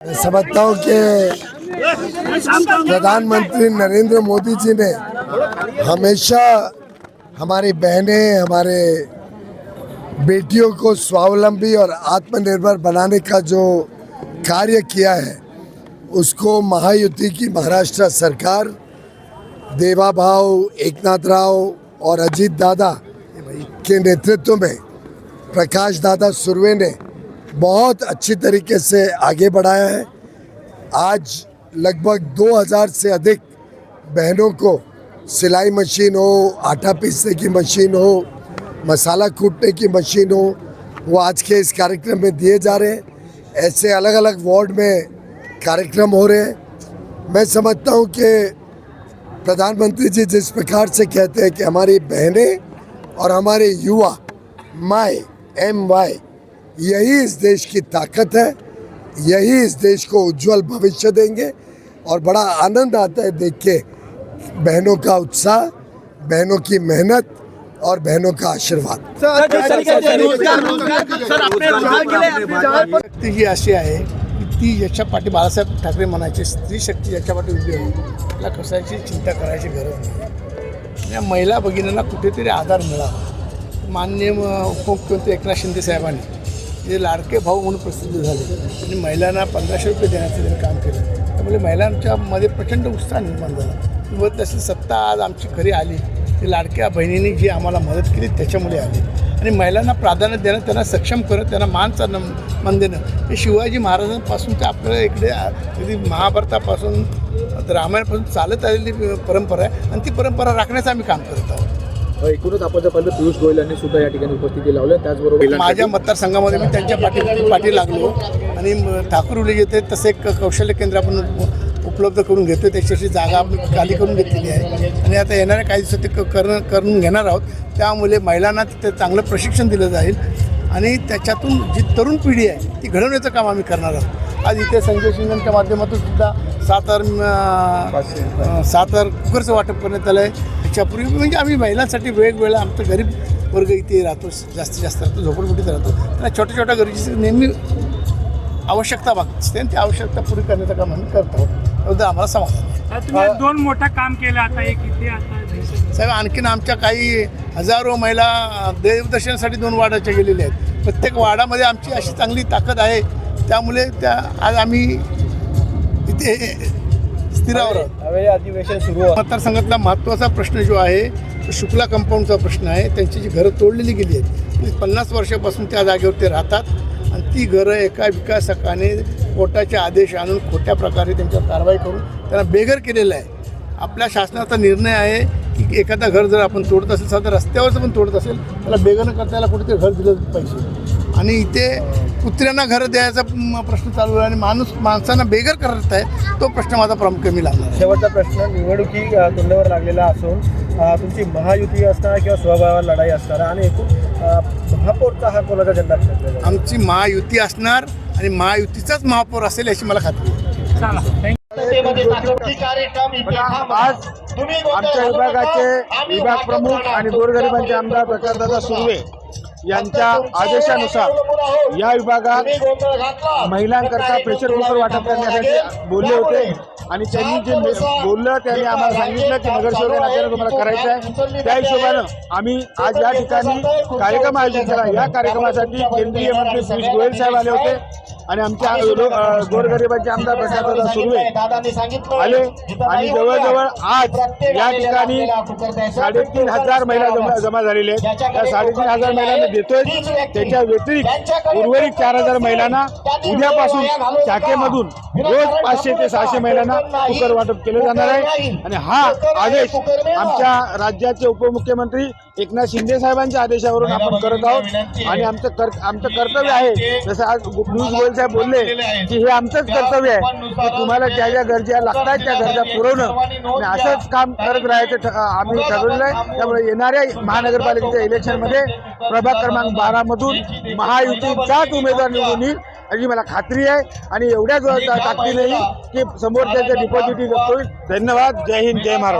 समझता हूँ कि प्रधानमंत्री नरेंद्र मोदी जी ने हमेशा हमारी बहनें, हमारे बेटियों को स्वावलंबी और आत्मनिर्भर बनाने का जो कार्य किया है, उसको महायुति की महाराष्ट्र सरकार, देवा भाव, एकनाथ राव और अजीत दादा के नेतृत्व में, प्रकाश दादा सुरवे ने बहुत अच्छी तरीके से आगे बढ़ाया है। आज लगभग 2000 से अधिक बहनों को सिलाई मशीन हो, आटा पीसने की मशीन हो, मसाला कूटने की मशीन हो, वो आज के इस कार्यक्रम में दिए जा रहे हैं। ऐसे अलग अलग वार्ड में कार्यक्रम हो रहे हैं। मैं समझता हूँ कि प्रधानमंत्री जी जिस प्रकार से कहते हैं कि हमारी बहनें और हमारे युवा, माए, एम वाई यही इस देश की ताकत है यही इस देश को उज्जवल भविष्य देंगे और बड़ा आनंद आता है देख के बहनों का उत्साह बहनों की मेहनत और बहनों का आशीर्वाद शक्ती ही अशी आहे की ती याच्या पाठी बाळासाहेब ठाकरे म्हणायचे स्त्री शक्ती याच्या पाठी उभी आहे कशाची चिंता करायची गरज नाही या महिला भगिनींना कुठेतरी आधार मिळावा मान्य उपमुख्यमंत्री एकनाथ शिंदे साहेबांनी जे लाडके भाऊ म्हणून प्रसिद्ध झाले. आणि महिलांना पंधराशे रुपये देण्याचं त्यांनी काम केलं. त्यामुळे महिलांच्यामध्ये प्रचंड उत्साह निर्माण झाला. व तशी सत्ता आज आमची घरी आली ती लाडक्या बहिणींनी जी आम्हाला मदत केली त्याच्यामुळे आली. आणि महिलांना प्राधान्य देणं त्यांना सक्षम करणं त्यांना मानचा न मान देणं हे शिवाजी महाराजांपासून ते आपल्याला इकडे अगदी महाभारतापासून रामायणापासून चालत आलेली परंपरा आहे. आणि ती परंपरा राखण्याचं आम्ही काम करत आहोत. एकूणच आपण जर पाहिलं पियुष गोयल यांनी सुद्धा या ठिकाणी उपस्थिती लावली आहे. त्याचबरोबर माझ्या मतदारसंघामध्ये मी त्यांच्या पाठी पाठी लागलो. आणि ठाकूरउली येते तसे एक कौशल्य केंद्र आपण उप- उपलब्ध करून घेतो त्याच्याशी जागा आपण खाली करून घेतलेली आहे. आणि आता येणाऱ्या काही दिवसात ते क- करणं करून घेणार आहोत. त्यामुळे महिलांना तिथे चांगलं प्रशिक्षण दिलं जाईल. आणि त्याच्यातून जी तरुण पिढी आहे ती घडवण्याचं काम आम्ही करणार आहोत. आज इथे संजय शिंदेच्या माध्यमातून सुद्धा सात हजार अं, सात हजार कुकरचं वाटप करण्यात आलं आहे त्याच्यापूर्वी म्हणजे आम्ही महिलांसाठी वेगवेगळ्या आमचं गरीब वर्ग इथे राहतो जास्तीत जास्त राहतो झोपडपट्टीत राहतो. त्यांना छोट्या छोट्या गरजेची नेहमी आवश्यकता भागते आणि ती आवश्यकता पुरी करण्याचं काम आम्ही करतो त्याबद्दल आम्हाला समाधान आज दोन मोठं काम केलं आता एक इथे आता. साहेब आणखीन आमच्या काही हजारो महिला देवदर्शनासाठी दोन वाड्याच्या गेलेल्या आहेत. प्रत्येक वाडामध्ये आमची अशी चांगली ताकद आहे. त्यामुळे त्या आज आम्ही इथे यावेळी अधिवेशन सुरू. मतदारसंघातला महत्त्वाचा प्रश्न जो आहे तो शुक्ला कंपाऊंडचा प्रश्न आहे. त्यांची जी घरं तोडलेली गेली आहेत ती पन्नास वर्षापासून त्या जागेवर ते राहतात आणि ती घरं एका विकासकाने कोर्टाचे आदेश आणून खोट्या प्रकारे त्यांच्यावर कारवाई करून त्यांना बेघर केलेलं आहे. आपल्या शासनाचा निर्णय आहे की एखादा घर जर आपण तोडत असेल साधं रस्त्यावरचं पण तोडत असेल त्याला बेघर न करता त्याला कुठेतरी घर दिलं पाहिजे. आणि इथे कुत्र्यांना घरं द्यायचा प्रश्न चालू आहे आणि माणूस माणसांना बेघर करत आहे तो प्रश्न माझा प्रामुख्याने लागणार आहे. शेवटचा प्रश्न निवडणुकी तोंडावर लागलेला असून तुमची महायुती असणार किंवा स्वभावावर लढाई असणार आणि एकूण महापौरचा हा कोणाचा झेंडा? आमची महायुती असणार आणि महायुतीचाच महापौर असेल याची मला खात्री आहे. चला थँक्यू आज आमच्या विभागाचे विभाग प्रमुख आणि गोरगरिबांचे आमदार प्रकाशदादा सुर्वे यांच्या आदेशानुसार या विभागात महिलांकरता प्रेशर कुकर वाटप करण्यासाठी बोलले होते. आणि त्यांनी जे बोललं त्यांनी आम्हाला सांगितलं की नगरसेवक नात्यानं तुम्हाला करायचं आहे. त्या हिशोबानं आम्ही आज या ठिकाणी कार्यक्रम आयोजित केला. या कार्यक्रमासाठी केंद्रीय मंत्री पियुष गोयल साहेब आले होते. आणि आमच्या गोरगरिबांचे आमदार प्रकाशदादा सुर्वे आले आणि जवळजवळ आज या ठिकाणी साडेतीन हजार महिला जमा झालेल्या आहेत. त्या साडेतीन हजार महिलांना देतोय. त्याच्या व्यतिरिक्त उर्वरित चार हजार महिलांना उद्यापासून शाखेमधून रोज पाचशे ते सहाशे महिलांना कुकर वाटप केलं जाणार आहे. आणि हा आदेश आमच्या राज्याचे उपमुख्यमंत्री एकनाथ शिंदे साहेबांच्या आदेशावरून आपण करत आहोत. आणि आमचं आमचं कर्तव्य आहे. जसं आज गोयल साहेब बोलले की हे आमचंच कर्तव्य आहे. की तुम्हाला ज्या ज्या गरजा लागतात त्या गरजा पुरवणं आणि असंच काम करत राहायचं आम्ही ठरवलेलं आहे. त्यामुळे येणाऱ्या महानगरपालिकेच्या इलेक्शनमध्ये प्रभाग क्रमांक बारामधून महायुतीचाच उमेदवार निवडून येईल याची मला खात्री आहे. आणि एवढ्या ताकदीनेही की समोरच्याच्या डिपॉझिटी जप्त होईल. धन्यवाद. जय हिंद जय महाराष्ट्र.